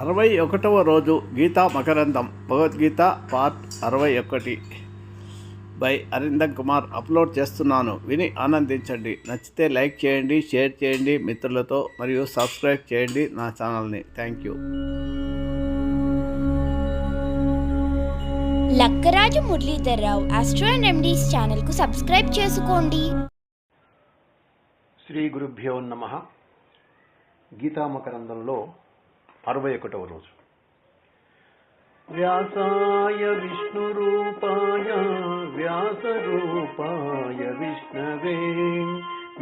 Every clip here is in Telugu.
అరవై ఒకటవ రోజు గీతా మకరందం భగవద్గీత పార్ట్ అరవై ఒకటి బై అరిందం కుమార్ అప్లోడ్ చేస్తున్నాను. విని ఆనందించండి. నచ్చితే లైక్ చేయండి షేర్ చేయండి మిత్రులతో మరియు సబ్స్క్రైబ్ చేయండి నా ఛానల్ని. Thank you. Lakkaraju Muralidhar Rao astro and remedies ఛానల్కు సబ్స్క్రైబ్ చేసుకోండి. శ్రీ గురుభ్యో నమ. గీతామకరందంలో అరవై ఒకటవ రోజు. వ్యాసాయ విష్ణురూపాయ వ్యాసరూపాయ విష్ణవే.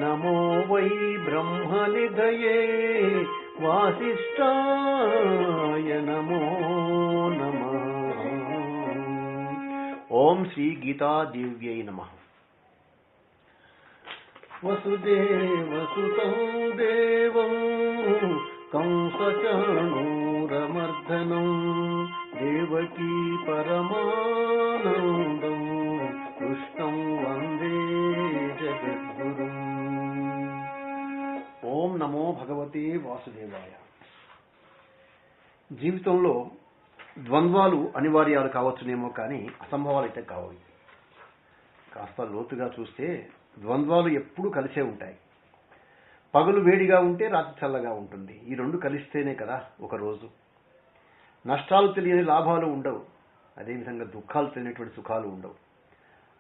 నమో వై బ్రహ్మనిధయే వాసిష్ఠాయ నమో నమ. ఓం శ్రీ గీతాదేవ్యై నమః. వసుదేవసుతం దేవం కంసచాణూరమర్దనం దేవకీ పరమానందం కృష్ణం వందే జగద్గురుం ఓం నమో భగవతే వాసుదేవాయ. జీవితంలో ద్వంద్వాలు అనివార్యాలు కావచ్చునేమో కానీ అసంభవాలు అయితే కావు. కాస్త లోతుగా చూస్తే ద్వంద్వాలు ఎప్పుడూ కలిసే ఉంటాయి. పగలు వేడిగా ఉంటే రాత్రి చల్లగా ఉంటుంది. ఈ రెండు కలిస్తేనే కదా ఒక రోజు. నష్టాలు తెలియని లాభాలు ఉండవు. అదేవిధంగా దుఃఖాలు తెలియనటువంటి సుఖాలు ఉండవు.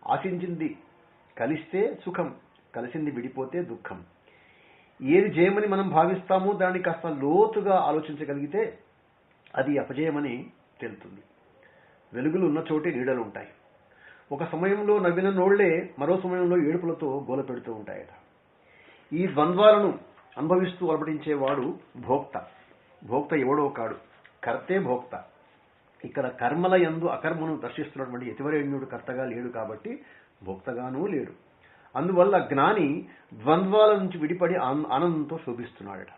ఆశించింది కలిస్తే సుఖం కలిసింది విడిపోతే దుఃఖం. ఏది జయమని మనం భావిస్తామో దాన్ని కాస్త లోతుగా ఆలోచించగలిగితే అది అపజయమని తెలుస్తుంది వెలుగులు ఉన్న చోటే నీడలు ఉంటాయి. ఒక సమయంలో నవ్విన నోళ్ళే మరో సమయంలో ఏడుపులతో గోల పెడుతూ ఉంటాయట. ఈ ద్వంద్వాలను అనుభవిస్తూ అలపటించేవాడు భోక్త. భోక్త ఎవడో కాడు. కర్తే భోక్త. ఇక్కడ కర్మల యందు అకర్మను దర్శిస్తున్నటువంటి యతివరేణ్యుడు కర్తగా లేడు కాబట్టి భోక్తగానూ లేడు. అందువల్ల జ్ఞాని ద్వంద్వాల నుంచి విడిపడి ఆన్- ఆనందంతో శోభిస్తున్నాడట.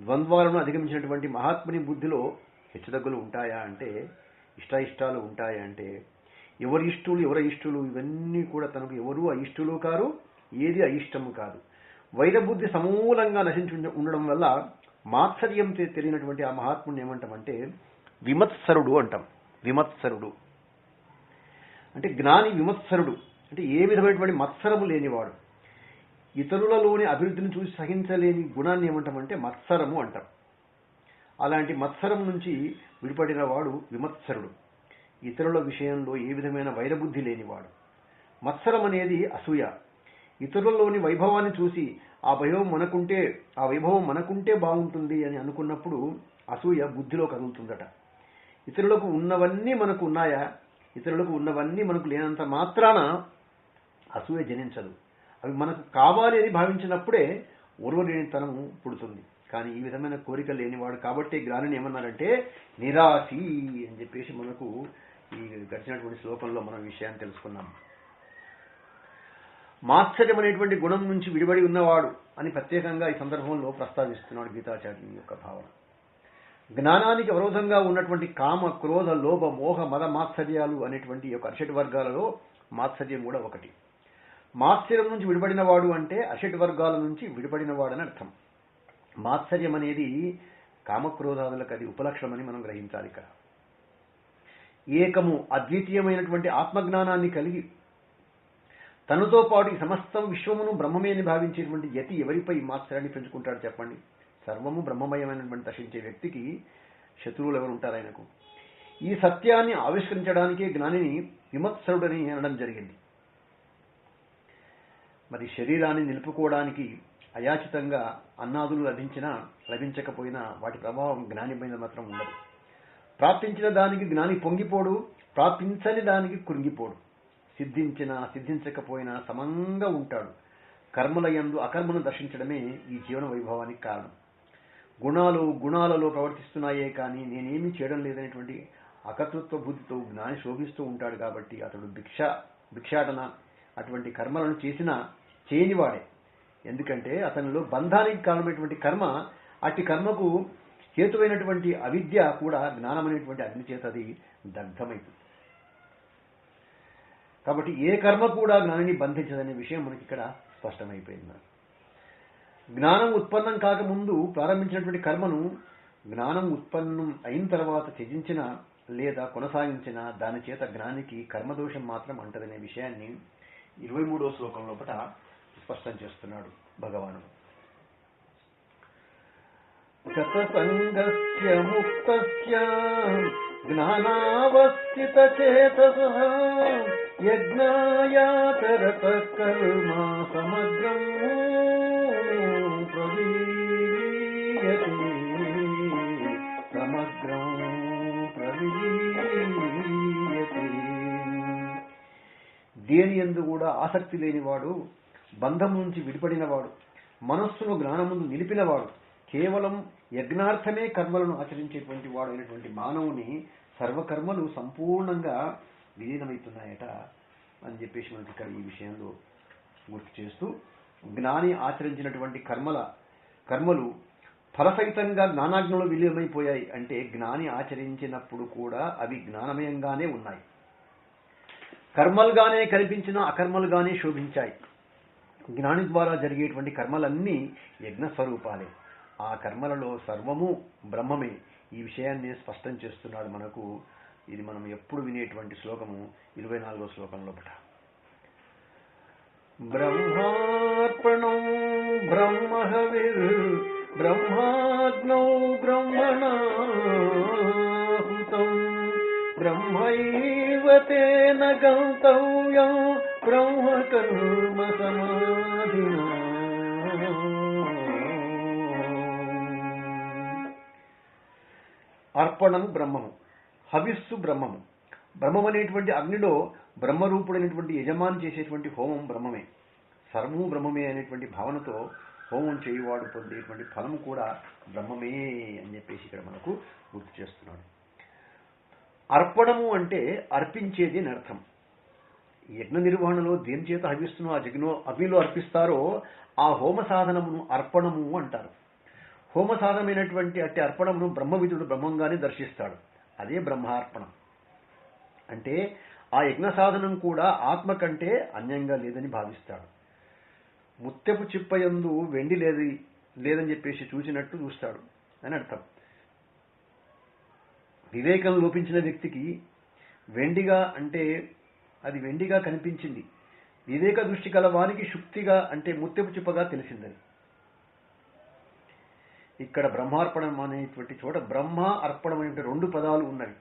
ద్వంద్వాలను అధిగమించినటువంటి మహాత్ముని బుద్ధిలో హెచ్చుతగ్గులు ఉంటాయా అంటే ఇష్టాయిష్టాలు ఉంటాయా అంటే ఎవరి ఇష్టులు ఎవరి ఇష్టులు ఇవన్నీ కూడా తనకు ఎవరు అయిష్టులు కారు ఏది అయిష్టము కాదు. వైరబుద్ధి సమూలంగా నశించి ఉండడం వల్ల మాత్సర్యం తెలియనటువంటి ఆ మహాత్ముని ఏమంటామంటే విమత్సరుడు అంటాం. విమత్సరుడు. అంటే జ్ఞాని విమత్సరుడు. అంటే ఏ విధమైనటువంటి మత్సరము లేనివాడు. ఇతరులలోని అభివృద్ధిని చూసి సహించలేని గుణాన్ని ఏమంటామంటే మత్సరము అంటాం. అలాంటి మత్సరం నుంచి విడిపడిన వాడు విమత్సరుడు. ఇతరుల విషయంలో ఏ విధమైన వైరబుద్ధి లేనివాడు. మత్సరం అనేది అసూయ. ఇతరులలోని వైభవాన్ని చూసి ఆ వైభవం మనకుంటే ఆ వైభవం మనకుంటే బాగుంటుంది అని అనుకున్నప్పుడు అసూయ బుద్ధిలో కదులుతుందట ఇతరులకు ఉన్నవన్నీ మనకు ఉన్నాయా? ఇతరులకు ఉన్నవన్నీ మనకు లేనంత మాత్రాన అసూయ జనించదు. అవి మనకు కావాలి అని భావించినప్పుడే ఓర్వలేనితనం పుడుతుంది. కానీ ఈ విధమైన కోరిక లేనివాడు కాబట్టి జ్ఞానిని ఏమన్నారంటే నిరాశి అని చెప్పేసి మనకు ఈ గడిచినటువంటి శ్లోకంలో మనం విషయాన్ని తెలుసుకున్నాం. మాత్సర్యం అనేటువంటి గుణం నుంచి విడిబడి ఉన్నవాడు అని ప్రత్యేకంగా ఈ సందర్భంలో ప్రస్తావిస్తున్నాడు గీతాచార్యుని యొక్క భావన. జ్ఞానానికి అవరోధంగా ఉన్నటువంటి కామ క్రోధ లోభ మోహ మద మాత్సర్యాలు అనేటువంటి యొక్క అరిషటి వర్గాలలో మాత్సర్యం కూడా ఒకటి. మాత్సర్యం నుంచి విడిపడిన వాడు అంటే అరిషటి వర్గాల నుంచి విడిపడిన వాడని అర్థం. మాత్సర్యం అనేది కామక్రోధాదులకు అది ఉపలక్షణమని మనం గ్రహించాలి ఇక్కడ. ఏకము అద్వితీయమైనటువంటి ఆత్మజ్ఞానాన్ని కలిగి తనతో పాటు ఈ సమస్తం విశ్వమును బ్రహ్మమే అని భావించేటువంటి యతి ఎవరిపై మాత్సరాన్ని పెంచుకుంటాడు చెప్పండి? సర్వము బ్రహ్మమయమైనటువంటి దర్శించే వ్యక్తికి శత్రువులు ఎవరు ఉంటారు ఆయనకు? ఈ సత్యాన్ని ఆవిష్కరించడానికే జ్ఞానిని విమత్సరుడని అనడం జరిగింది. మరి శరీరాన్ని నిలుపుకోవడానికి అయాచితంగా అన్నాదులు లభించినా లభించకపోయినా వాటి ప్రభావం జ్ఞాని మీద మాత్రం ఉండదు. ప్రాప్తించిన దానికి జ్ఞాని పొంగిపోడు ప్రాప్తించని దానికి కృంగిపోడు. సిద్ధించిన సిద్ధించకపోయినా సమంగా ఉంటాడు. కర్మల యందు అకర్మను దర్శించడమే ఈ జీవన వైభవానికి కారణం. గుణాలు గుణాలలో ప్రవర్తిస్తున్నాయే కానీ నేనేమీ చేయడం లేదనేటువంటి అకర్తృత్వ బుద్ధితో జ్ఞాని శోభిస్తూ ఉంటాడు కాబట్టి అతడు భిక్ష భిక్షాటన అటువంటి కర్మలను చేసినా చేయనివాడే. ఎందుకంటే అతనిలో బంధానికి కారణమైనటువంటి కర్మ అట్టి కర్మకు హేతువైనటువంటి అవిద్య కూడా జ్ఞానమనేటువంటి అగ్ని చేత అది దగ్ధమైంది కాబట్టి ఏ కర్మ కూడా జ్ఞానిని బంధించదనే విషయం మనకి ఇక్కడ స్పష్టమైపోయింది. జ్ఞానం ఉత్పన్నం కాకముందు ప్రారంభించినటువంటి కర్మను జ్ఞానం ఉత్పన్నం అయిన తర్వాత త్యజించిన లేదా కొనసాగించిన దాని చేత జ్ఞానికి కర్మదోషం మాత్రం అంటదనే విషయాన్ని ఇరవై మూడో శ్లోకం లోపల స్పష్టం చేస్తున్నాడు భగవానుడు. గతసంగస్య ముక్తస్య జ్ఞానావస్థిత చేతస యజ్ఞాయాచరత కర్మ సమగ్రం ప్రవీయతే సమగ్రం ప్రవీయతే దేని ఎందు కూడా ఆసక్తి లేనివాడు బంధం నుంచి విడిపడినవాడు మనస్సును జ్ఞానముందు నిలిపినవాడు కేవలం యజ్ఞార్థమే కర్మలను ఆచరించేటువంటి వాడు అయినటువంటి మానవుని సర్వకర్మలు సంపూర్ణంగా విలీనమవుతున్నాయట అని చెప్పేసి మనకి ఇక్కడ ఈ విషయంలో గుర్తు చేస్తూ జ్ఞాని ఆచరించినటువంటి కర్మల కర్మలు ఫలసహితంగా జ్ఞానాజ్ఞలు విలీనమైపోయాయి అంటే జ్ఞాని ఆచరించినప్పుడు కూడా అవి జ్ఞానమయంగానే ఉన్నాయి. కర్మలుగానే కనిపించిన అకర్మలుగానే శోభించాయి. జ్ఞాని ద్వారా జరిగేటువంటి కర్మలన్నీ యజ్ఞ స్వరూపాలే ఆ కర్మలలో సర్వము బ్రహ్మమే. ఈ విషయాన్ని స్పష్టం చేస్తున్నాడు మనకు. ఇది మనం ఎప్పుడు వినేటువంటి శ్లోకము. ఇరవై నాలుగో శ్లోకంలో పట బ్రహ్మార్పణం బ్రహ్మహవిర్ బ్రహ్మాగ్నౌ బ్రహ్మణాహుతం. బ్రహ్మైవ తేన గంతవ్యం బ్రహ్మకర్మ సమాధినా. అర్పణం బ్రహ్మము హవిస్సు బ్రహ్మము. బ్రహ్మం అనేటువంటి అగ్నిలో బ్రహ్మరూపుడైనటువంటి యజమాని చేసేటువంటి హోమం బ్రహ్మమే. సర్వము బ్రహ్మమే అనేటువంటి భావనతో హోమం చేయువాడు పొందేటువంటి ఫలము కూడా బ్రహ్మమే అని చెప్పేసి ఇక్కడ మనకు గుర్తు చేస్తున్నాడు. అర్పణము అంటే అర్పించేది అని అర్థం. యజ్ఞ నిర్వహణలో దేని చేత హవిస్తున్నో ఆ జగ్నో అగ్నిలో అర్పిస్తారో ఆ హోమ సాధనమును అర్పణము అంటారు. హోమ సాధనమైనటువంటి అట్టి అర్పణమును బ్రహ్మవిధుడు బ్రహ్మంగానే దర్శిస్తాడు. అదే బ్రహ్మార్పణం. అంటే ఆ యజ్ఞ సాధనం కూడా ఆత్మ కంటే అన్యంగా లేదని భావిస్తాడు. ముత్తెపు చిప్పయందు వెండి లేది లేదని చెప్పేసి చూసినట్టు చూస్తాడు అని అర్థం. వివేకం లోపించిన వ్యక్తికి వెండిగా అంటే అది వెండిగా కనిపించింది. వివేక దృష్టి కలవానికి శుక్తిగా అంటే ముత్తెపు చిప్పగా తెలిసిందని. ఇక్కడ బ్రహ్మార్పణం అనేటువంటి చోట బ్రహ్మ అర్పణం అనే రెండు పదాలు ఉన్నవి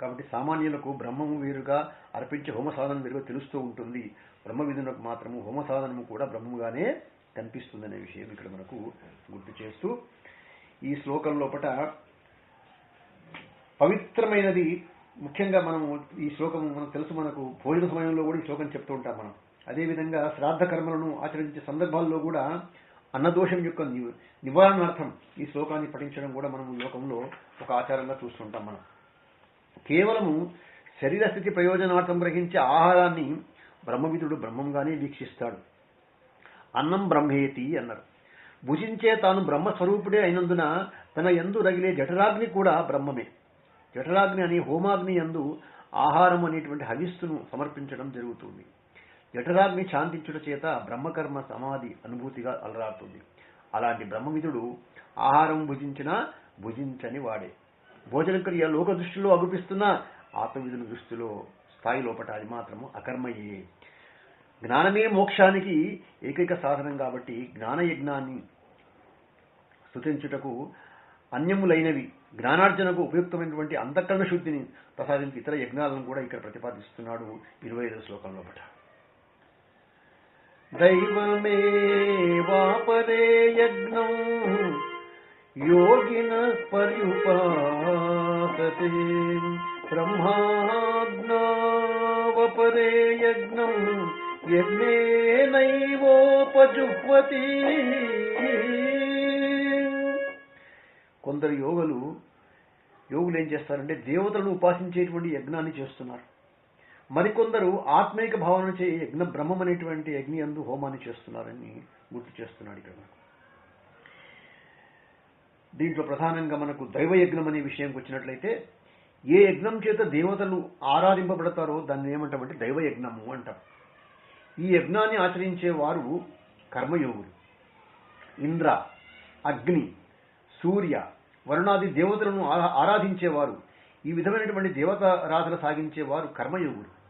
కాబట్టి సామాన్యులకు బ్రహ్మము వేరుగా అర్పించే హోమ సాధనం వేరుగా తెలుస్తూ ఉంటుంది. బ్రహ్మ విధులకు మాత్రము హోమ సాధనము కూడా బ్రహ్మముగానే కనిపిస్తుందనే విషయం ఇక్కడ మనకు గుర్తు చేస్తూ ఈ శ్లోకం లోపట పవిత్రమైనది ముఖ్యంగా మనము ఈ శ్లోకం మనకు తెలుసు మనకు భోజన సమయంలో కూడా ఈ శ్లోకం చెప్తూ ఉంటాం మనం. అదేవిధంగా శ్రాద్ధ కర్మలను ఆచరించే సందర్భాల్లో కూడా అన్నదోషం యొక్క నివారణార్థం ఈ శ్లోకాన్ని పఠించడం కూడా మనం లోకంలో ఒక ఆచారంగా చూస్తుంటాం మనం. కేవలము శరీర స్థితి ప్రయోజనార్థం గ్రహించే ఆహారాన్ని బ్రహ్మవిధుడు బ్రహ్మంగానే వీక్షిస్తాడు. అన్నం బ్రహ్మేతి అన్నారు. భుజించే తాను బ్రహ్మస్వరూపుడే అయినందున తన ఎందు రగిలే జఠరాగ్ని కూడా బ్రహ్మమే. జఠరాగ్ని అనే హోమాగ్ని యందు ఆహారం అనేటువంటి హవిస్సును సమర్పించడం జరుగుతుంది. జఠరాగ్ని శాంతించుట చేత బ్రహ్మకర్మ సమాధి అనుభూతిగా అలరాడుతుంది అలాంటి బ్రహ్మవిధుడు ఆహారం భుజించినా భుజించని వాడే. భోజన క్రియ లోక దృష్టిలో అగుపిస్తున్న ఆత్మవిధుల దృష్టిలో స్థాయి లోపట అది మాత్రము అకర్మయ్యే జ్ఞానమే మోక్షానికి ఏకైక సాధనం కాబట్టి జ్ఞాన యజ్ఞాన్ని అన్యములైనవి జ్ఞానార్జనకు ఉపయుక్తమైనటువంటి అంతఃకరణ శుద్ధిని ప్రసాదించి ఇతర యజ్ఞాలను కూడా ఇక్కడ ప్రతిపాదిస్తున్నాడు ఇరవై ఐదు శ్లోకంలో పట దైవమేవాపరే యజ్ఞం యోగిన పర్యుపాసతే బ్రహ్మాజ్ఞావపరే యజ్ఞం యజ్ఞేనైవోపజుహ్వతి కొందరు యోగులు యోగులు ఏం చేస్తారంటే దేవతలను ఉపాసించేటువంటి యజ్ఞాన్ని చేస్తున్నారు. మరికొందరు ఆత్మీక భావన చే యజ్ఞ బ్రహ్మం అనేటువంటి యజ్ఞ అందు హోమాన్ని చేస్తున్నారని గుర్తు చేస్తున్నాడు ఇక్కడ మనకు. దీంట్లో ప్రధానంగా మనకు దైవ యజ్ఞం అనే విషయంకి వచ్చినట్లయితే ఏ యజ్ఞం చేత దేవతలు ఆరాధింపబడతారో దాన్ని ఏమంటామంటే దైవ యజ్ఞము అంటాం. ఈ యజ్ఞాన్ని ఆచరించే వారు కర్మయోగులు. ఇంద్ర అగ్ని సూర్య వరుణాది దేవతలను ఆరాధించేవారు ఈ విధమైనటువంటి దేవతారాధన సాగించేవారు కర్మయోగులు.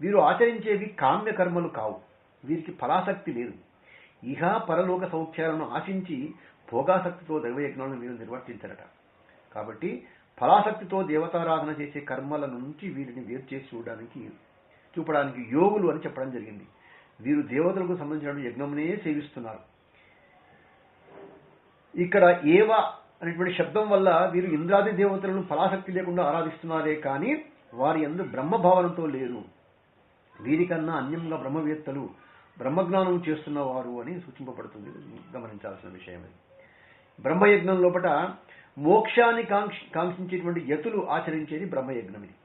వీరు ఆచరించేవి కామ్య కర్మలు కావు. వీరికి ఫలాసక్తి లేదు. ఇహ పరలోక సౌఖ్యాలను ఆశించి భోగాసక్తితో దైవయజ్ఞాలను వీరు నిర్వర్తించరట. కాబట్టి ఫలాసక్తితో దేవతారాధన చేసే కర్మల నుంచి వీరిని వేరు చేసి చూడడానికి చూపడానికి యోగులు అని చెప్పడం జరిగింది. వీరు దేవతలకు సంబంధించిన యజ్ఞమునే సేవిస్తున్నారు. ఇక్కడ ఏవ అనేటువంటి శబ్దం వల్ల వీరు ఇంద్రాది దేవతలను ఫలాసక్తి లేకుండా ఆరాధిస్తున్నారే కానీ వారి ఎందు బ్రహ్మభావనతో లేరు. వీరికన్నా అన్యంగా బ్రహ్మవేత్తలు బ్రహ్మజ్ఞానం చేస్తున్నవారు అని సూచింపబడుతుంది. గమనించాల్సిన విషయం అది బ్రహ్మయజ్ఞం లోపట మోక్షాన్ని కాంక్ష కాంక్షించేటువంటి యతులు ఆచరించేది బ్రహ్మయజ్ఞం ఇది.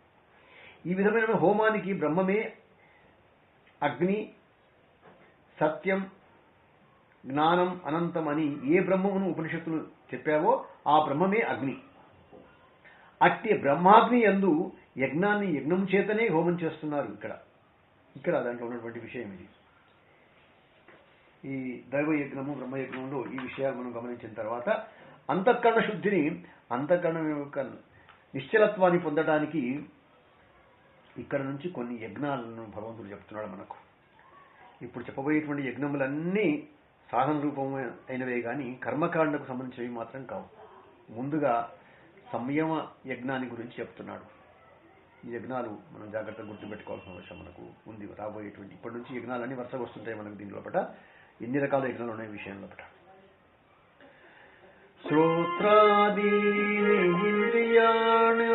ఈ విధమైన హోమానికి బ్రహ్మమే అగ్ని సత్యం జ్ఞానం అనంతం అని ఏ బ్రహ్మమును ఉపనిషత్తులు చెప్పావో ఆ బ్రహ్మమే అగ్ని. అట్టి బ్రహ్మాగ్ని యందు యజ్ఞాన్ని యజ్ఞం చేతనే హోమం చేస్తున్నారు ఇక్కడ. ఇక్కడ దాంట్లో ఉన్నటువంటి విషయం ఇది. ఈ దైవ యజ్ఞము బ్రహ్మయజ్ఞంలో ఈ విషయాలు మనం గమనించిన తర్వాత అంతఃకరణ శుద్ధిని అంతఃకరణం యొక్క నిశ్చలత్వాన్ని పొందడానికి ఇక్కడ నుంచి కొన్ని యజ్ఞాలను భగవంతుడు చెప్తున్నాడు మనకు. ఇప్పుడు చెప్పబోయేటువంటి యజ్ఞములన్నీ సాధన రూపం అయినవే కానీ కర్మకాండకు సంబంధించినవి మాత్రం కావు. ముందుగా సంయమ యజ్ఞాన్ని గురించి చెప్తున్నాడు. ఈ యజ్ఞాలు మనం జాగ్రత్తగా గుర్తుపెట్టుకోవాల్సిన అవసరం మనకు ఉంది. రాబోయేటువంటి ఇప్పటి నుంచి యజ్ఞాలన్నీ వరుసగా వస్తుంటాయి మనకు దీని లోపల ఎన్ని రకాల యజ్ఞాలు ఉన్నాయి విషయం లోపల శ్రోత్రాదీని ఇంద్రియాణి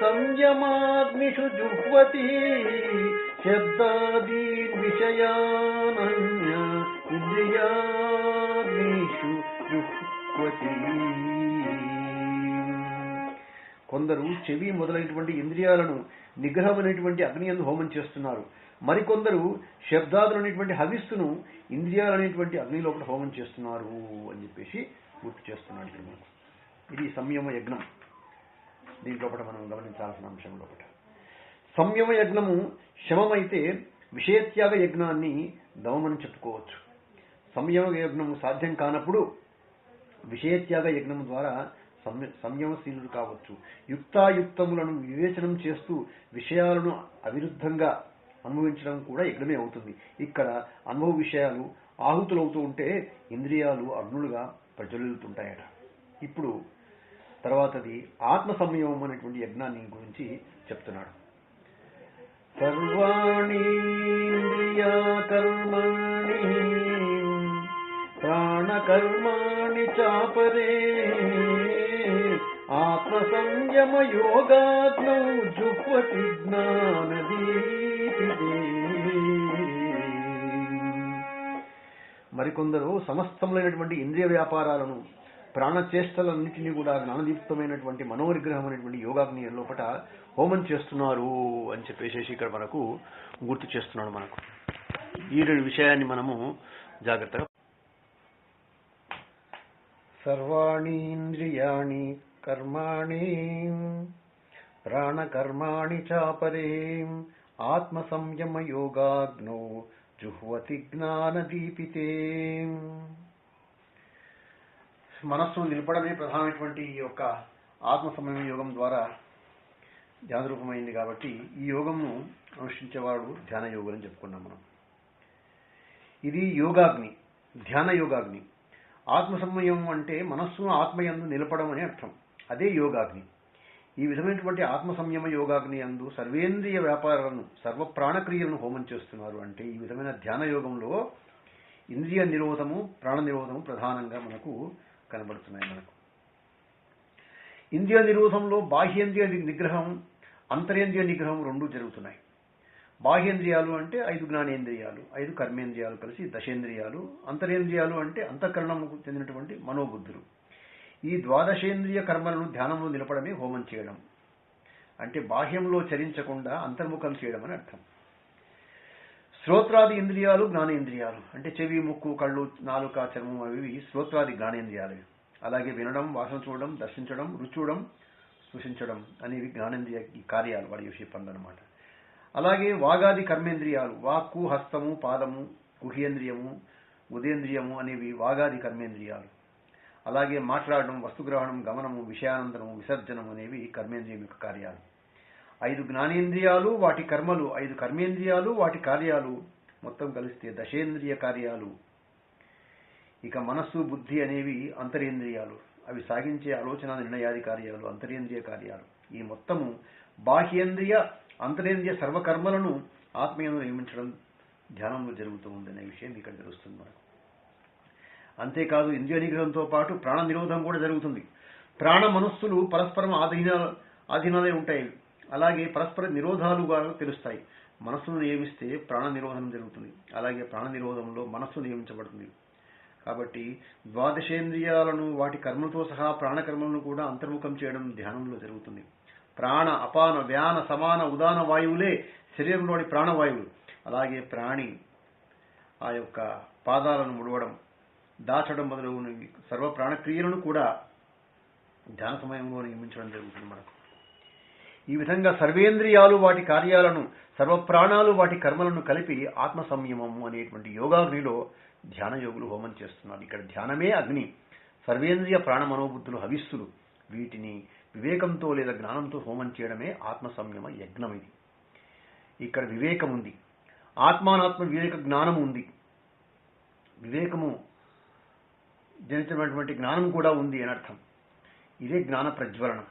సంయమాగ్నిషు జుహ్వతి శబ్దాదీ విషయానన్య ఇంద్రియాగ్నిషు జుహ్వతి. కొందరు చెవి మొదలైనటువంటి ఇంద్రియాలను నిగ్రహం అనేటువంటి హోమం చేస్తున్నారు. మరికొందరు శబ్దాదులు అనేటువంటి హవిస్సును ఇంద్రియాలనేటువంటి అగ్ని లోపల హోమం చేస్తున్నారు అని చెప్పేసి గుర్తు చేస్తున్నాడు ఇక్కడ మనకు. ఇది సంయమ యజ్ఞం. దీని లోపల మనం గమనించాల్సిన అంశం లోపల సంయమ యజ్ఞము శమమైతే విషయత్యాగ యజ్ఞాన్ని దమమని చెప్పుకోవచ్చు. సంయమ యజ్ఞము సాధ్యం కానప్పుడు విషయత్యాగ యజ్ఞము ద్వారా సంయమశీలుడు కావచ్చు. యుక్తాయుక్తములను వివేచనం చేస్తూ విషయాలను అవిరుద్ధంగా అనుభవించడం కూడా యజ్ఞమే అవుతుంది. ఇక్కడ అనుభవ విషయాలు ఆహుతులవుతూ ఉంటే ఇంద్రియాలు అగ్నులుగా ప్రజ్వలిల్లుతుంటాయట. ఇప్పుడు తర్వాతది ఆత్మ సంయమం అనేటువంటి యజ్ఞాన్ని గురించి చెప్తున్నాడు. సర్వాణి ఇంద్రియా కర్మాణి ప్రాణకర్మాణి చాపరే. ఆత్మ సంయమ యోగాగ్నౌ జుహ్వతి మరికొందరు సమస్తములైనటువంటి ఇంద్రియ వ్యాపారాలను ప్రాణచేష్టలన్నింటినీ కూడా జ్ఞానదీప్తమైనటువంటి మనోనిగ్రహం అనేటువంటి యోగాగ్ని లోపట హోమం చేస్తున్నారు అని చెప్పేసేసి ఇక్కడ మనకు గుర్తు చేస్తున్నాడు మనకు. ఈ రెండు విషయాన్ని మనము జాగ్రత్తగా సర్వాణీంద్రియాణి కర్మాణి ప్రాణకర్మాణి చాపరే ఆత్మ యోగాగ్నో జుహ్వతి జ్ఞానదీపితే మనస్సు నిలపడమే ప్రధానమైనటువంటి ఈ యొక్క ఆత్మ సంయమ యోగం ద్వారా ధ్యానరూపమైంది కాబట్టి ఈ యోగంను అనుష్ఠించేవాడు ధ్యాన యోగులని చెప్పుకున్నాం మనం. ఇది యోగాగ్ని ధ్యాన యోగాగ్ని ఆత్మ సంయమం అంటే మనస్సును ఆత్మయందు నిలపడం అని అర్థం. అదే యోగాగ్ని. ఈ విధమైనటువంటి ఆత్మ సంయమ యోగాగ్ని అందు సర్వేంద్రియ వ్యాపారాలను సర్వ ప్రాణక్రియలను హోమం చేస్తున్నారు. అంటే ఈ విధమైన ధ్యాన యోగంలో ఇంద్రియ నిరోధము ప్రాణ నిరోధము ప్రధానంగా మనకు కనబడుతున్నాయి మనకు. ఇంద్రియ నిరోధంలో బాహ్యేంద్రియ నిగ్రహం అంతరేంద్రియ నిగ్రహం రెండు జరుగుతున్నాయి. బాహ్యేంద్రియాలు అంటే ఐదు జ్ఞానేంద్రియాలు ఐదు కర్మేంద్రియాలు కలిసి దశేంద్రియాలు అంతరేంద్రియాలు అంటే అంతఃకరణముకు చెందినటువంటి మనోబుద్ధులు. ఈ ద్వాదశేంద్రియ కర్మలను ధ్యానంలో నిలపడమే హోమం చేయడం. అంటే బాహ్యంలో చరించకుండా అంతర్ముఖం చేయడం అని అర్థం. శ్రోత్రాది ఇంద్రియాలు జ్ఞానేంద్రియాలు. అంటే చెవి ముక్కు కళ్ళు నాలుక చర్మం అవి శ్రోత్రాది జ్ఞానేంద్రియాలు. అలాగే వినడం వాసన చూడడం దర్శించడం రుచూడం స్పృశించడం అనేవి జ్ఞానేంద్రియ ఈ కార్యాలు వాడి యొక్క పనులు అనమాట అలాగే వాగాది కర్మేంద్రియాలు వాక్కు హస్తము పాదము గుహేంద్రియము ఉదేంద్రియము అనేవి వాగాది కర్మేంద్రియాలు. అలాగే మాట్లాడడం వస్తుగ్రహణం గమనము విషయానందనము విసర్జనము అనేవి కర్మేంద్రియం యొక్క కార్యాలు. ఐదు జ్ఞానేంద్రియాలు వాటి కర్మలు ఐదు కర్మేంద్రియాలు వాటి కార్యాలు మొత్తం కలిస్తే దశేంద్రియ కార్యాలు. ఇక మనస్సు బుద్ధి అనేవి అంతరేంద్రియాలు. అవి సాగించే ఆలోచన నిర్ణయాది కార్యాలు అంతరేంద్రియ కార్యాలు. ఈ మొత్తము బాహ్యేంద్రియ అంతరేంద్రియ సర్వకర్మలను ఆత్మీయంలో నియమించడం ధ్యానంలో జరుగుతూ ఉందనే విషయం ఇక్కడ తెలుస్తుంది మనకు. అంతేకాదు ఇంద్రియ నిగ్రహంతో పాటు ప్రాణ నిరోధం కూడా జరుగుతుంది. ప్రాణ మనస్సులు పరస్పరం ఆధీన ఆధీనాలే ఉంటాయి. అలాగే పరస్పర నిరోధాలుగా తెలుస్తాయి. మనస్సును నియమిస్తే ప్రాణ నిరోధనం జరుగుతుంది. అలాగే ప్రాణ నిరోధంలో మనస్సు నియమించబడుతుంది. కాబట్టి ద్వాదశేంద్రియాలను వాటి కర్మలతో సహా ప్రాణకర్మలను కూడా అంతర్ముఖం చేయడం ధ్యానంలో జరుగుతుంది. ప్రాణ అపాన వ్యాన సమాన ఉదాన వాయువులే శరీరంలోని ప్రాణవాయువులు అలాగే ప్రాణి ఆ యొక్క పాదాలను ముడవడం దాచడం మొదలగు సర్వ ప్రాణక్రియలను కూడా ధ్యాన సమయంలో నియమించడం జరుగుతుంది మనకు. ఈ విధంగా సర్వేంద్రియాలు వాటి కార్యాలను సర్వప్రాణాలు వాటి కర్మలను కలిపి ఆత్మ సంయమము అనేటువంటి యోగాగ్నిలో ధ్యాన యోగులు హోమం చేస్తున్నారు. ఇక్కడ ధ్యానమే అగ్ని. సర్వేంద్రియ ప్రాణ మనోబుద్ధులు హవిస్సులు. వీటిని వివేకంతో లేదా జ్ఞానంతో హోమం చేయడమే ఆత్మ సంయమ యజ్ఞం ఇది. ఇక్కడ వివేకం ఉంది. ఆత్మానాత్మ వివేక జ్ఞానం ఉంది. వివేకము జనించినటువంటి జ్ఞానం కూడా ఉంది అని అర్థం. ఇదే జ్ఞాన ప్రజ్వలనం.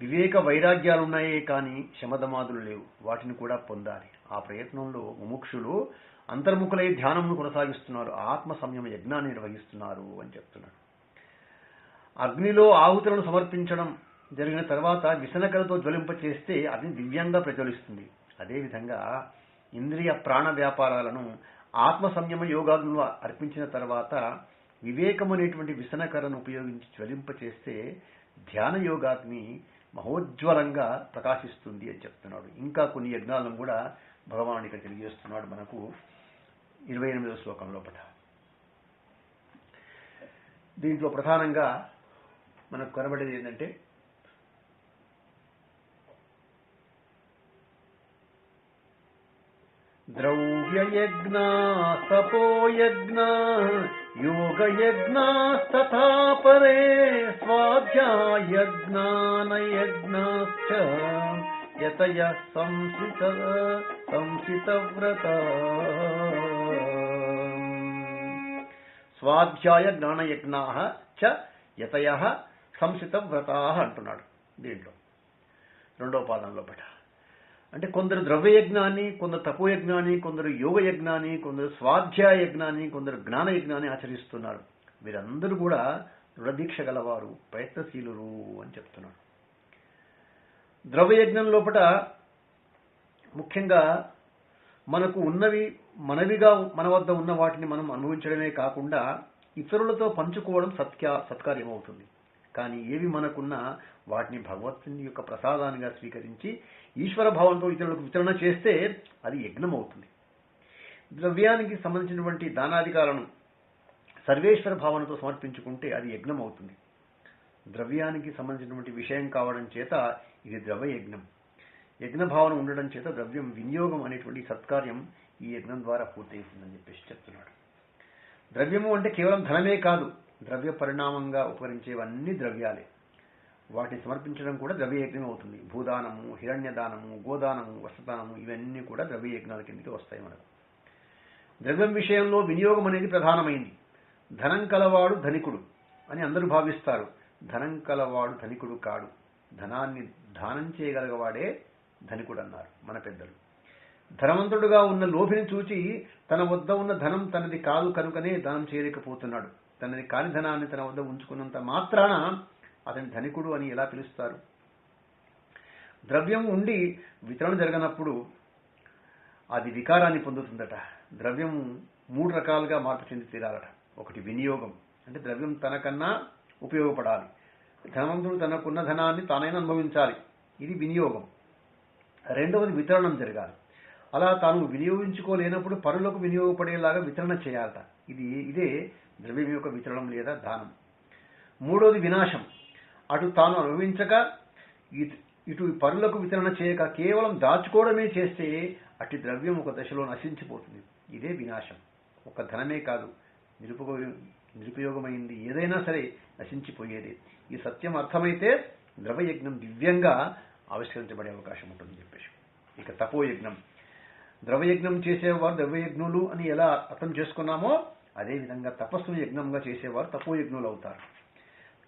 వివేక వైరాగ్యాలు ఉన్నాయే కానీ శమధమాదులు లేవు. వాటిని కూడా పొందాలి. ఆ ప్రయత్నంలో ముముక్షులు అంతర్ముఖులై ధ్యానమును కొనసాగిస్తున్నారు. ఆత్మ సంయమ యజ్ఞాన్ని నిర్వహిస్తున్నారు అని చెప్తున్నాడు. అగ్నిలో ఆహుతులను సమర్పించడం జరిగిన తర్వాత విసనకలతో జ్వలింప చేస్తే అగ్ని దివ్యంగా ప్రజ్వలిస్తుంది. అదేవిధంగా ఇంద్రియ ప్రాణ వ్యాపారాలను ఆత్మ సంయమ యోగాగ్నులు అర్పించిన తర్వాత వివేకం అనేటువంటి విసనకరను ఉపయోగించి జ్వలింప చేస్తే ధ్యాన యోగాగ్ని మహోజ్వలంగా ప్రకాశిస్తుంది అని చెప్తున్నాడు. ఇంకా కొన్ని యజ్ఞాలను కూడా భగవానుడు ఇక్కడ తెలియజేస్తున్నాడు మనకు ఇరవై ఎనిమిదవ శ్లోకం లోపల దీంట్లో ప్రధానంగా మనకు కనబడేది ఏంటంటే ద్రవ్యయజ్ఞా తపోయజ్ఞా యోగయజ్ఞాస్తథా పరే స్వాధ్యాయజ్ఞానయజ్ఞాశ్చ యతయ సంసిత సంసితవ్రత. స్వాధ్యాయ జ్ఞానయజ్ఞా చ యతయ సంసితవ్రతా అంటున్నాడు దీంట్లో. రెండో పాదంలో పట అంటే కొందరు ద్రవ్యయజ్ఞాన్ని కొందరు తపోయజ్ఞాన్ని కొందరు యోగ యజ్ఞాన్ని కొందరు స్వాధ్యాయ యజ్ఞాన్ని కొందరు జ్ఞాన యజ్ఞాన్ని ఆచరిస్తున్నారు. వీరందరూ కూడా దృఢదీక్ష గలవారు ప్రయత్నశీలురు అని చెప్తున్నాడు ద్రవ్యయజ్ఞం లోపల ముఖ్యంగా మనకు ఉన్నవి మనవిగా మన వద్ద ఉన్న వాటిని మనం అనుభవించడమే కాకుండా ఇతరులతో పంచుకోవడం సత్క సత్కార్యం అవుతుంది కానీ ఏవి మనకున్నా వాటిని భగవత్తుని యొక్క ప్రసాదానిగా స్వీకరించి ఈశ్వర భావంతో ఇతరులకు వితరణ చేస్తే అది యజ్ఞం అవుతుంది ద్రవ్యానికి సంబంధించినటువంటి దానాధికాలను సర్వేశ్వర భావనతో సమర్పించుకుంటే అది యజ్ఞం అవుతుంది ద్రవ్యానికి సంబంధించినటువంటి విషయం కావడం చేత ఇది ద్రవ్య యజ్ఞం యజ్ఞ భావన ఉండడం చేత ద్రవ్యం వినియోగం అనేటువంటి సత్కార్యం ఈ యజ్ఞం ద్వారా పూర్తవుతుందని చెప్పేసి చెప్తున్నాడు. ద్రవ్యము అంటే కేవలం ధనమే కాదు. ద్రవ్య పరిణామంగా ఉపకరించేవన్నీ ద్రవ్యాలే. వాటిని సమర్పించడం కూడా ద్రవ్యయజ్ఞం అవుతుంది. భూదానము హిరణ్యదానము గోదానము వస్త్రదానము ఇవన్నీ కూడా ద్రవ్యయజ్ఞాల కిందకి వస్తాయి మనకు. ద్రవ్యం విషయంలో వినియోగం అనేది ప్రధానమైంది. ధనం కలవాడు ధనికుడు అని అందరూ భావిస్తారు. ధనం కలవాడు ధనికుడు కాడు. ధనాన్ని దానం చేయగలగవాడే ధనికుడు అన్నారు మన పెద్దలు. ధనవంతుడుగా ఉన్న లోభిని చూచి తన వద్ద ఉన్న ధనం తనది కాదు కనుకనే దానం చేయలేకపోతున్నాడు. తనది కాని ధనాన్ని తన వద్ద ఉంచుకున్నంత మాత్రాన అతని ధనికుడు అని ఎలా పిలుస్తారు? ద్రవ్యం ఉండి వితరణ జరగనప్పుడు అది వికారాన్ని పొందుతుందట. ద్రవ్యం మూడు రకాలుగా మార్పు చెంది తీరాలట. ఒకటి వినియోగం. అంటే ద్రవ్యం తనకన్నా ఉపయోగపడాలి. ధనవంతుడు తనకున్న ధనాన్ని తానైనా అనుభవించాలి. ఇది వినియోగం. రెండవది వితరణం జరగాలి. అలా తాను వినియోగించుకోలేనప్పుడు పరులకు వినియోగపడేలాగా వితరణ చేయాలట. ఇది ఇదే ద్రవ్యం యొక్క వితరణం లేదా దానం. మూడోది వినాశం. అటు తాను అనుభవించక ఇటు పరులకు వితరణ చేయక కేవలం దాచుకోవడమే చేస్తే అటు ద్రవ్యం ఒక దశలో నశించిపోతుంది. ఇదే వినాశం. ఒక ధనమే కాదు నిరుపయోగ నిరుపయోగమైంది. ఏదైనా సరే నశించిపోయేది. ఈ సత్యం అర్థమైతే ద్రవయజ్ఞం దివ్యంగా ఆవిష్కరించబడే అవకాశం ఉంటుందని చెప్పేసి. ఇక తపోయజ్ఞం. ద్రవయజ్ఞం చేసేవారు ద్రవ్యయజ్ఞులు అని ఎలా అర్థం చేసుకున్నామో అదేవిధంగా తపస్సును యజ్ఞంగా చేసేవారు తపోయజ్ఞులు అవుతారు.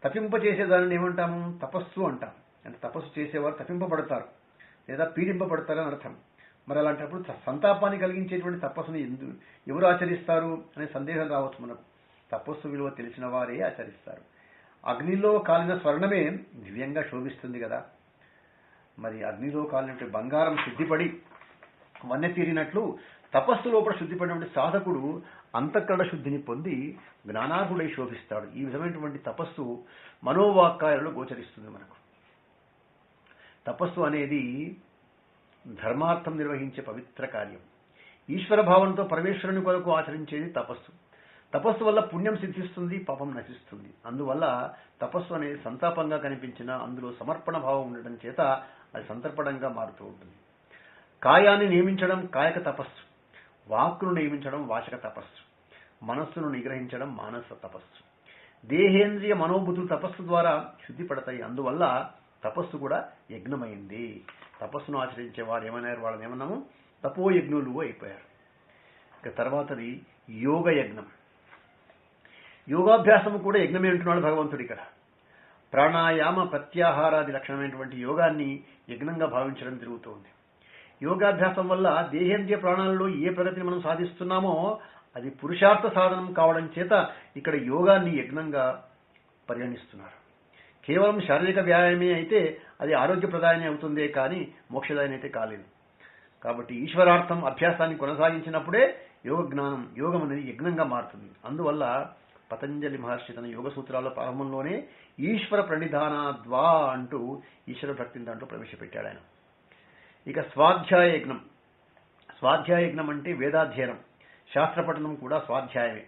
తపింప చేసేదానిని ఏమంటాము? తపస్సు అంటాం. అంటే తపస్సు చేసేవారు తపింపబడతారు లేదా పీడింపబడతారు అని అర్థం. మరి అలాంటప్పుడు సంతాపాన్ని కలిగించేటువంటి తపస్సును ఎందు ఎవరు ఆచరిస్తారు అనే సందేహం రావచ్చు మనకు. తపస్సు విలువ తెలిసిన వారే ఆచరిస్తారు. అగ్నిలో కాలిన స్వర్ణమే దివ్యంగా శోభిస్తుంది కదా. మరి అగ్నిలో కాలినటువంటి బంగారం శుద్ధిపడి వన్నె తీరినట్లు తపస్సు లోపల శుద్ధిపడినటువంటి సాధకుడు అంతఃకరణ శుద్ధిని పొంది జ్ఞానార్హుడై శోభిస్తాడు. ఈ విధమైనటువంటి తపస్సు మనోవాక్కాయలలో గోచరిస్తుంది మనకు. తపస్సు అనేది ధర్మార్థం నిర్వహించే పవిత్ర కార్యం. ఈశ్వర భావంతో పరమేశ్వరుని కొరకు ఆచరించేది తపస్సు. తపస్సు వల్ల పుణ్యం సిద్ధిస్తుంది పాపం నశిస్తుంది. అందువల్ల తపస్సు అనేది సంతాపంగా కనిపించిన అందులో సమర్పణ భావం ఉండడం చేత అది సంతర్పణంగా మారుతూ ఉంటుంది. కాయాన్ని నియమించడం కాయక తపస్సు. వాక్కును నియమించడం వాచక తపస్సు. మనస్సును నిగ్రహించడం మానస తపస్సు. దేహేంద్రియ మనోబుద్ధులు తపస్సు ద్వారా శుద్ధిపడతాయి. అందువల్ల తపస్సు కూడా యజ్ఞమైంది. తపస్సును ఆచరించే వారు ఏమన్నారు? వాళ్ళని ఏమన్నాము? తపోయజ్ఞులు అయిపోయారు. ఇక తర్వాతది యోగ యజ్ఞం యోగాభ్యాసము కూడా యజ్ఞమే అంటున్నాడు భగవంతుడు ఇక్కడ. ప్రాణాయామ ప్రత్యాహారాది లక్షణమైనటువంటి యోగాన్ని యజ్ఞంగా భావించడం జరుగుతోంది. యోగాభ్యాసం వల్ల దేహేంద్రియ ప్రాణాలలో ఏ ప్రగతిని మనం సాధిస్తున్నామో అది పురుషార్థ సాధనం కావడం చేత ఇక్కడ యోగాన్ని యజ్ఞంగా పరిగణిస్తున్నారు. కేవలం శారీరక వ్యాయామే అయితే అది ఆరోగ్యప్రదాయనే అవుతుందే కానీ మోక్షదాయని అయితే కాలేదు. కాబట్టి ఈశ్వరార్థం అభ్యాసాన్ని కొనసాగించినప్పుడే యోగ జ్ఞానం యోగం అనేది యజ్ఞంగా మారుతుంది. అందువల్ల పతంజలి మహర్షి తన యోగ సూత్రాల ప్రారంభంలోనే ఈశ్వర ప్రణిధాన ద్వా అంటూ ఈశ్వర భక్తిని దాంట్లో ప్రవేశపెట్టాడు ఆయన. ఇక స్వాధ్యాయ యజ్ఞం స్వాధ్యాయ యజ్ఞం అంటే వేదాధ్యయనం. శాస్త్రపఠనం కూడా స్వాధ్యాయమే.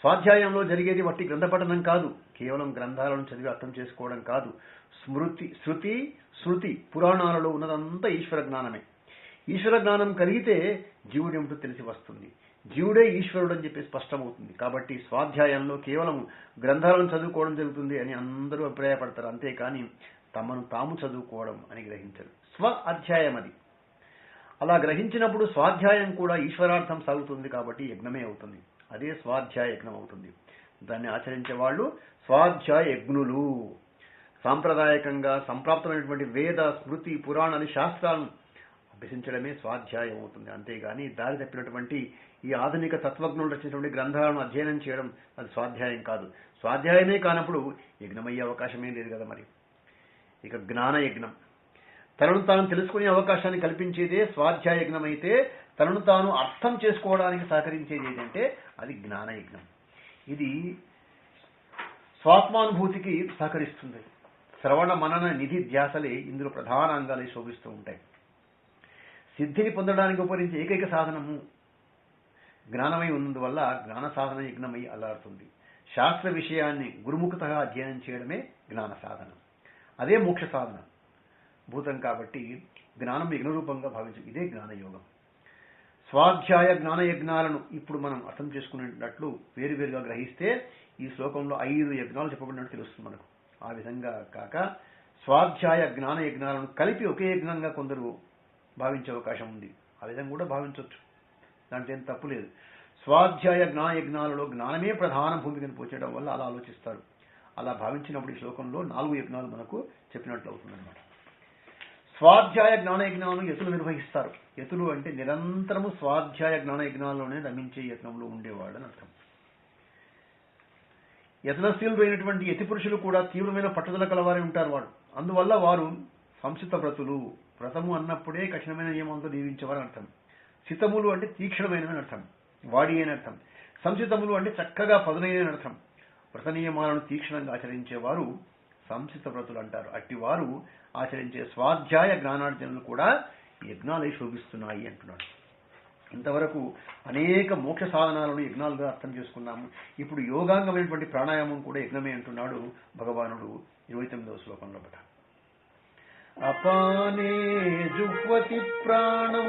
స్వాధ్యాయంలో జరిగేది వట్టి గ్రంథపఠనం కాదు. కేవలం గ్రంథాలను చదివి అర్థం చేసుకోవడం కాదు. స్మృతి శృతి శృతి పురాణాలలో ఉన్నదంతా ఈశ్వర జ్ఞానమే. ఈశ్వర జ్ఞానం కలిగితే జీవుడేమిటో తెలిసి వస్తుంది. జీవుడే ఈశ్వరుడు అని చెప్పి స్పష్టమవుతుంది. కాబట్టి స్వాధ్యాయంలో కేవలం గ్రంథాలను చదువుకోవడం జరుగుతుంది అని అందరూ అభిప్రాయపడతారు. అంతేకాని తమను తాము చదువుకోవడం అని గ్రహించరు. స్వ అధ్యాయం అది అలా గ్రహించినప్పుడు స్వాధ్యాయం కూడా ఈశ్వరార్థం సాగుతుంది కాబట్టి యజ్ఞమే అవుతుంది. అదే స్వాధ్యాయ యజ్ఞం అవుతుంది దాన్ని ఆచరించే వాళ్ళు స్వాధ్యాయ యజ్ఞులు సాంప్రదాయకంగా సంప్రాప్తమైనటువంటి వేద స్మృతి పురాణాలు శాస్త్రాలను అభ్యసించడమే స్వాధ్యాయం అవుతుంది అంతేగాని దారి తప్పినటువంటి ఈ ఆధునిక తత్వజ్ఞులు రచించినటువంటి గ్రంథాలను అధ్యయనం చేయడం అది స్వాధ్యాయం కాదు. స్వాధ్యాయమే కానప్పుడు యజ్ఞమయ్యే అవకాశమే లేదు కదా మరి. ఇక జ్ఞాన యజ్ఞం తనను తాను తెలుసుకునే అవకాశాన్ని కల్పించేదే స్వాధ్యాయ యజ్ఞమైతే తనను తాను అర్థం చేసుకోవడానికి సహకరించేది ఏంటంటే అది జ్ఞాన యజ్ఞం ఇది స్వాత్మానుభూతికి సహకరిస్తుంది. శ్రవణ మనన నిధి ధ్యాసలే ఇందులో ప్రధాన అంగాలే శోభిస్తూ ఉంటాయి. సిద్ధిని పొందడానికి ఉపయోగించే ఏకైక సాధనము జ్ఞానమై ఉన్నందువల్ల జ్ఞాన సాధన యజ్ఞమై అల్లాడుతుంది శాస్త్ర విషయాన్ని గురుముఖత అధ్యయనం చేయడమే జ్ఞాన సాధనం. అదే మోక్ష సాధనం. భూతం కాబట్టి జ్ఞానం యజ్ఞరూపంగా భావించు ఇదే జ్ఞానయోగం. స్వాధ్యాయ జ్ఞాన యజ్ఞాలను ఇప్పుడు మనం అర్థం చేసుకునేటట్లు వేరువేరుగా గ్రహిస్తే ఈ శ్లోకంలో ఐదు యజ్ఞాలు చెప్పబడినట్టు తెలుస్తుంది మనకు. ఆ విధంగా కాక స్వాధ్యాయ జ్ఞాన యజ్ఞాలను కలిపి ఒకే యజ్ఞంగా కొందరు భావించే అవకాశం ఉంది. ఆ విధంగా కూడా భావించవచ్చు. దాంట్లో ఏం తప్పు లేదు. స్వాధ్యాయ జ్ఞాన యజ్ఞాలలో జ్ఞానమే ప్రధాన భూమికను పోచేయడం వల్ల అలా ఆలోచిస్తారు. అలా భావించినప్పుడు ఈ శ్లోకంలో నాలుగు యజ్ఞాలు మనకు చెప్పినట్లు అవుతుందన్నమాట. స్వాధ్యాయ జ్ఞాన యజ్ఞాలను యతులు నిర్వహిస్తారు. యతులు అంటే నిరంతరము స్వాధ్యాయ జ్ఞాన యజ్ఞాల్లోనే రమించే యత్నంలో ఉండేవాడు అని అర్థం. యతనశీలుడు అయినటువంటి యతి పురుషులు కూడా తీవ్రమైన పట్టుదల కలవారే ఉంటారు వాడు అందువల్ల వారు సంసిత వ్రతులు వ్రతము అన్నప్పుడే కఠినమైన నియమంతో దీవించేవారు అర్థం. సితములు అంటే తీక్షణమైన అర్థం. వాడి అని అర్థం. సంసితములు అంటే చక్కగా పదునైన అర్థం. వ్రత నియమాలను తీక్షణంగా ఆచరించేవారు సంసిత వ్రతులు అంటారు. అట్టివారు ఆచరించే స్వాధ్యాయ జ్ఞానార్జనలు కూడా యజ్ఞాలై శోభిస్తున్నాయి అంటున్నాడు. ఇంతవరకు అనేక మోక్ష సాధనాలను యజ్ఞాలుగా అర్థం చేసుకున్నాము. ఇప్పుడు యోగాంగమైనటువంటి ప్రాణాయామం కూడా యజ్ఞమే అంటున్నాడు భగవానుడు ఇరవై తొమ్మిదవ శ్లోకంలో బట అపానే జుహ్వతి ప్రాణం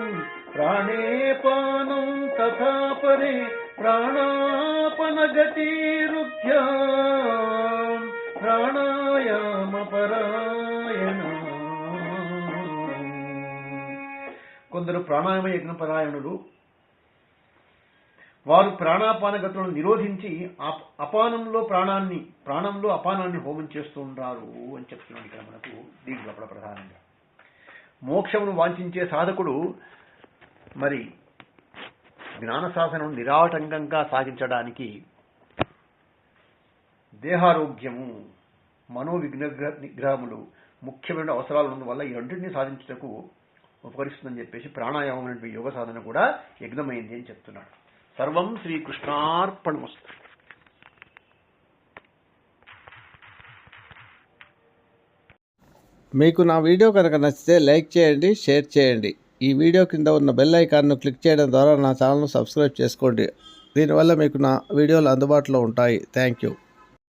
ప్రాణే పానం తథా పరే ప్రాణాపన గతిరుధ్యా ప్రాణాయామ పరాయణ కొందరు ప్రాణాయామ యజ్ఞ పరాయణులు. వారు ప్రాణాపాన గతులను నిరోధించి అపానంలో ప్రాణాన్ని ప్రాణంలో అపానాన్ని హోమం చేస్తూ ఉంటారు అని చెప్తున్నాడు ఇక్కడ మనకు దీని ప్రధానంగా. మోక్షమును వాంఛించే సాధకుడు మరి జ్ఞాన సాధనను నిరాటంకంగా సాగించడానికి దేహారోగ్యము మనో విఘ్నగ్ర నిగ్రహములు ముఖ్యమైన అవసరాలు ఉన్నందువల్ల ఈ రెండింటిని సాధించుటకు ఉపకరిస్తుందని చెప్పేసి ప్రాణాయామం అనేటువంటి యోగ సాధన కూడా యజ్ఞమైంది అని చెప్తున్నాడు. సర్వం శ్రీకృష్ణార్పణమస్తు. మీకు నా వీడియో కనుక నచ్చితే లైక్ చేయండి షేర్ చేయండి. ఈ వీడియో కింద ఉన్న బెల్ ఐకాన్ను క్లిక్ చేయడం ద్వారా నా ఛానల్ను సబ్స్క్రైబ్ చేసుకోండి. దీనివల్ల మీకు నా వీడియోలు అందుబాటులో ఉంటాయి. Thank you.